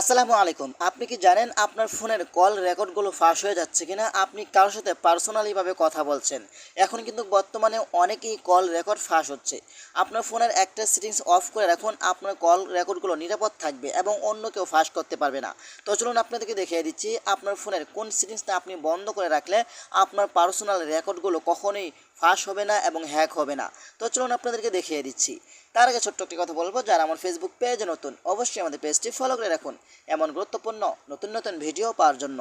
আসসালামু আলাইকুম। আপনি কি জানেন আপনার ফোনের কল রেকর্ডগুলো ফাঁস হয়ে যাচ্ছে কিনা? আপনি কারোর সাথে পার্সোনালিভাবে কথা বলছেন। এখন কিন্তু বর্তমানে অনেকেই কল রেকর্ড ফাঁস হচ্ছে। আপনার ফোনের একটা সেটিংস অফ করে রাখুন, আপনার কল রেকর্ডগুলো নিরাপদ থাকবে এবং অন্য কেউ ফাঁস করতে পারবে না। তো চলুন আপনাদেরকে দেখিয়ে দিচ্ছি, আপনার ফোনের কোন সেটিংসটা আপনি বন্ধ করে রাখলে আপনার পার্সোনাল রেকর্ডগুলো কখনোই ফাঁস হবে না এবং হ্যাক হবে না। তো চলুন আপনাদেরকে দেখিয়ে দিচ্ছি। তার আগে ছোট্ট একটি কথা বলব, যারা আমার ফেসবুক পেজে নতুন, অবশ্যই আমাদের পেজটি ফলো করে রাখুন। এমন গুরুত্বপূর্ণ, নতুন নতুন ভিডিও পাওয়ার জন্য।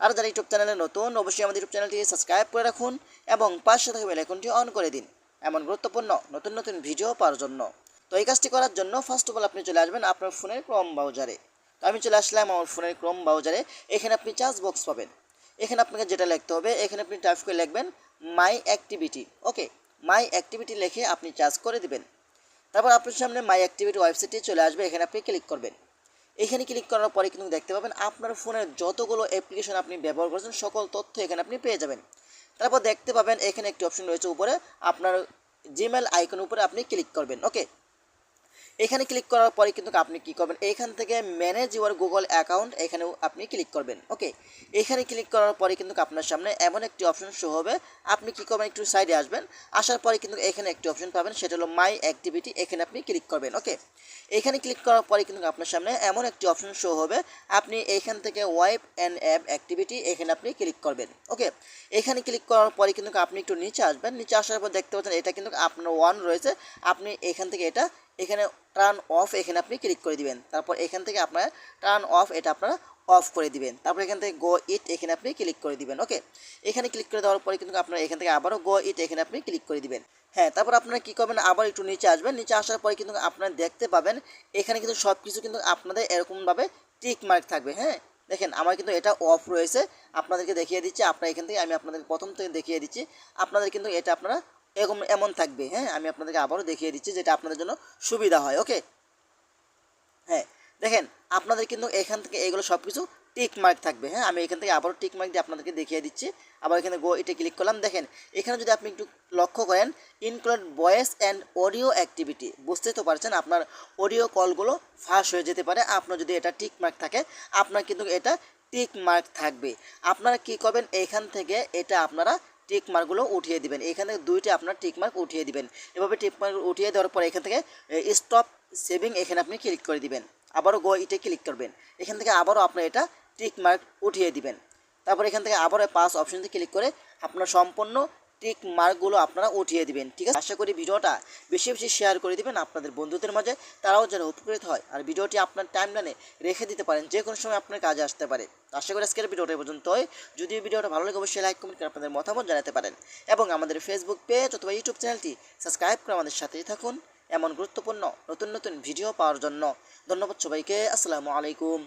আর যারা ইউটিউব চ্যানেলে নতুন, অবশ্যই আমাদের ইউটিউব চ্যানেলটি সাবস্ক্রাইব করে রাখুন এবং পাশে থাকা বেল আইকনটি অন করে দিন। এমন গুরুত্বপূর্ণ, নতুন নতুন ভিডিও পাওয়ার জন্য। তো এই কাজটি করার জন্য ফার্স্ট অফ অল আপনি চলে আসবেন আপনার ফোনের ক্রোম ব্রাউজারে তো আমি চলে আসলাম আমার ফোনের ক্রোম ব্রাউজারে এখানে আপনি চার্জ বক্স পাবেন। এখানে আপনাকে যেটা লিখতে হবে, এখানে আপনি টাইপ করে লিখবেন মাই অ্যাক্টিভিটি ওকে মাই অ্যাক্টিভিটি লিখে আপনি চার্জ করে দিবেন। তারপর আপনার সামনে মাই অ্যাক্টিভিটি ওয়েবসাইটটি চলে আসবে, এখানে আপনি ক্লিক করবেন। এখানে ক্লিক করার পরে কিন্তু দেখতে পাবেন আপনার ফোনের যতগুলো অ্যাপ্লিকেশন আপনি ব্যবহার করেছেন, সকল তথ্য এখানে আপনি পেয়ে যাবেন। তারপর দেখতে পাবেন এখানে একটি অপশন রয়েছে উপরে, আপনার জিমেল আইকন উপরে আপনি ক্লিক করবেন। ওকে এখানে ক্লিক করার পরে কিন্তু আপনি কি করবেন? এখান থেকে ম্যানেজ ইউর গুগল অ্যাকাউন্ট এখানেও আপনি ক্লিক করবেন ওকে এখানে ক্লিক করার পরে কিন্তু আপনার সামনে এমন একটি অপশন শো হবে। আপনি কি করবেন? একটু সাইডে আসবেন। আসার পরে কিন্তু এখানে একটি অপশন পাবেন, সেটা হলো মাই অ্যাক্টিভিটি এখানে আপনি ক্লিক করবেন ওকে এখানে ক্লিক করার পরে কিন্তু আপনার সামনে এমন একটি অপশন শো হবে। আপনি এখান থেকে ওয়াইপ অ্যান্ড অ্যাপ অ্যাক্টিভিটি এখানে আপনি ক্লিক করবেন ওকে এখানে ক্লিক করার পরে কিন্তু আপনি একটু নিচে আসবেন। নিচে আসার পর দেখতে পাচ্ছেন এটা কিন্তু আপনার ওয়ান রয়েছে। আপনি এখান থেকে এটা এখানে টার্ন অফ এখানে আপনি ক্লিক করে দিবেন। তারপর এখান থেকে আপনার টার্ন অফ এটা আপনারা অফ করে দিবেন। তারপর এখান থেকে গো ইট এখানে আপনি ক্লিক করে দিবেন ওকে এখানে ক্লিক করে দেওয়ার পরে কিন্তু আপনার এখান থেকে আবারও গো ইট এখানে আপনি ক্লিক করে দিবেন। হ্যাঁ তারপর আপনারা কী করবেন? আবার একটু নিচে আসবেন। নিচে আসার পরে কিন্তু আপনারা দেখতে পাবেন, এখানে কিন্তু সব কিছু কিন্তু আপনাদের এরকমভাবে টিক মার্ক থাকবে হ্যাঁ? দেখেন, আমার কিন্তু এটা অফ রয়েছে। আপনাদেরকে দেখিয়ে দিচ্ছি। আপনার এখান থেকে আমি আপনাদের প্রথম থেকে দেখিয়ে দিচ্ছি। আপনাদের কিন্তু এটা আপনারা এরকম এমন থাকবে হ্যাঁ? আমি আপনাদেরকে আবারও দেখিয়ে দিচ্ছি যেটা আপনাদের জন্য সুবিধা হয়, ওকে? হ্যাঁ দেখেন, আপনাদের কিন্তু এখান থেকে এগুলো সব কিছু টিক মার্ক থাকবে হ্যাঁ? আমি এখান থেকে আবারও টিক মার্ক দিয়ে আপনাদেরকে দেখিয়ে দিচ্ছি। আবার এখানে গো এটা ক্লিক করলাম। দেখেন, এখানে যদি আপনি একটু লক্ষ্য করেন include voice and audio activity বুঝতে তো পারছেন আপনার অডিও কলগুলো ফাঁস হয়ে যেতে পারে। আপনার যদি এটা টিক মার্ক থাকে, আপনার কিন্তু এটা টিক মার্ক থাকবে। আপনারা কি করবেন? এখান থেকে এটা আপনারা টিক মার্কগুলো উঠিয়ে দিবেন। এখান থেকে দুইটা আপনার টিক মার্ক উঠিয়ে দিবেন। এভাবে টিক মার্ক উঠিয়ে দেওয়ার পর এখান থেকে স্টপ সেভিং এখানে আপনি ক্লিক করে দিবেন। আবারও গো ইটে ক্লিক করবেন। এখান থেকে আবারও আপনার এটা টিক মার্ক উঠিয়ে দিবেন। তারপর এখান থেকে আবারও পাস অপশনতে ক্লিক করে আপনার সম্পূর্ণ টিক মার্কগুলো আপনারা উঠিয়ে দিবেন, ঠিক আছে? আশা করি ভিডিওটা বেশি বেশি শেয়ার করে দিবেন আপনাদের বন্ধুদের মাঝে, তারাও যেন উপকৃত হয়। আর ভিডিওটি আপনার টাইমলাইনে রেখে দিতে পারেন, যে কোনো সময় আপনার কাজে আসতে পারে। আশা করি আজকের ভিডিওটা এই পর্যন্তই। যদি ভিডিওটা ভালো লাগে, অবশ্যই লাইক কমেন্ট করে আপনাদের মতামত জানাতে পারেন। এবং আমাদের ফেসবুক পেজ অথবা ইউটিউব চ্যানেলটি সাবস্ক্রাইব করে আমাদের সাথেই থাকুন। এমন গুরুত্বপূর্ণ, নতুন নতুন ভিডিও পাওয়ার জন্য ধন্যবাদ সবাইকে। আসসালামু আলাইকুম।